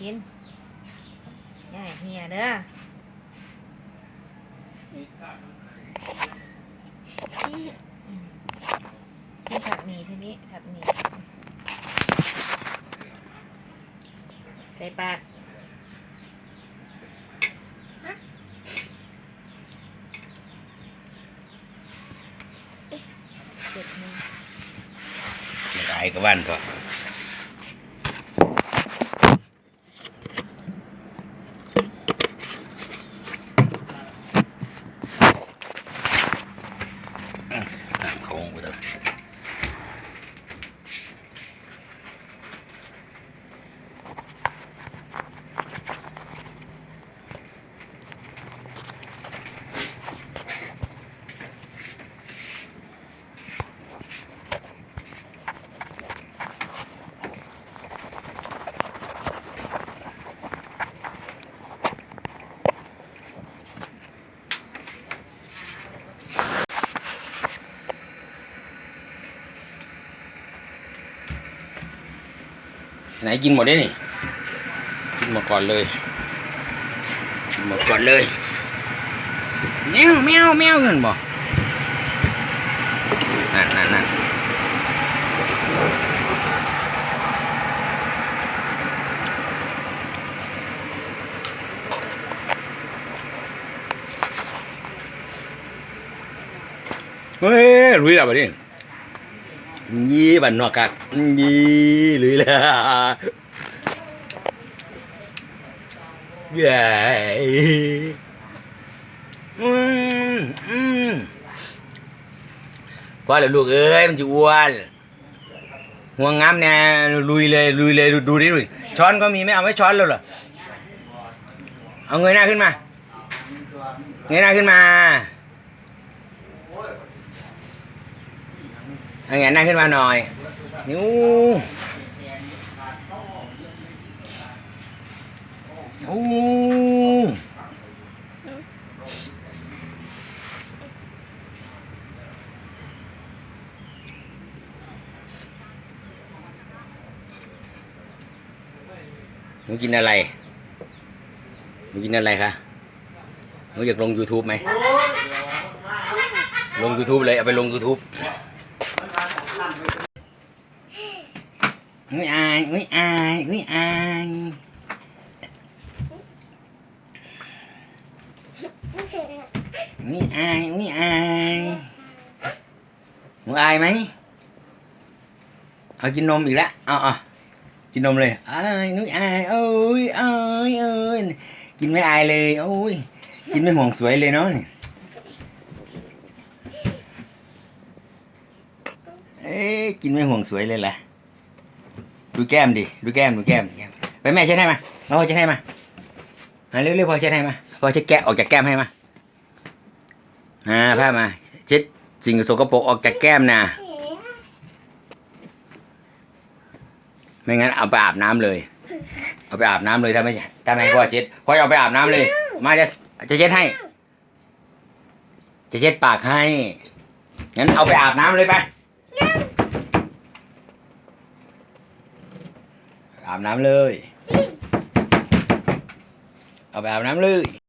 กินอย่าให้เฮียเด้อนี่ผัดหมี่ทีนี้ผัดหมี่ใส่ปากเจ็ดโมงหลายกับวันพออะอะเขาวงไปตลอด ไหนกินหมดได้นี่ กินหมดก่อนเลย กินหมดก่อนเลยแมวแมวแมวเงินบ่นั่นนั่นนั่นเฮ้ยรู้แล้วบ่ดิยี่ ยี่บันนอกกักยี่รู้แล้วเย้อืมอืมพอแล้วลูกเอ้ยมันจะอ้วนห่วงงามแน่ลุยเลยลุยเลยดูดูดิดูดิช้อนก็มีไม่เอาไว้ช้อนแล้วเหรอเอาเงยหน้าขึ้นมาเงยหน้าขึ้นมา เอาเงยหน้าขึ้นมาหน่อยนิ้วโอ้หนูกินอะไร หนูกินอะไรคะ หนูอยากลง YouTube ไหม ลง YouTube เลย เอาไปลง YouTube อุ้ยอายอุ้ยอายอุ้ยอายอุ้ยอายอุ้ยอายหนูอายไหมเอากินนมอีกแล้วเอาเอากินนมเลยอายนุ้ยอายเอ้ยเอ้ยเอ้ยกินไม่อายเลยโอ้ยกินไม่ห่วงสวยเลยเนาะเนี่ยเอ๊กินไม่ห่วงสวยเลยแหละ ดูแก้มดิ ดูแก้ม ดูแก้มแก้มไปแม่เช็ดให้มาเราเช็ดให้มามาเร็วๆพอเช็ดให้มาพอเช็ดแกะออกจากแก้มให้มาอ่าผ้ามา เช็ดสิ่งสกปรกออกจากแก้มนะไม่งั้นเอาไปอาบน้ำเลย เอาไปอาบน้ำเลยถ้าไม่ถ้าไม่พ่อเช็ดพ่อเอาไปอาบน้ำเลย มาจะจะเช็ดให้ จะเช็ดปากให้งั้นเอาไปอาบน้ำเลยไป อาบน้ำเลย เอาไปอาบน้ำเลย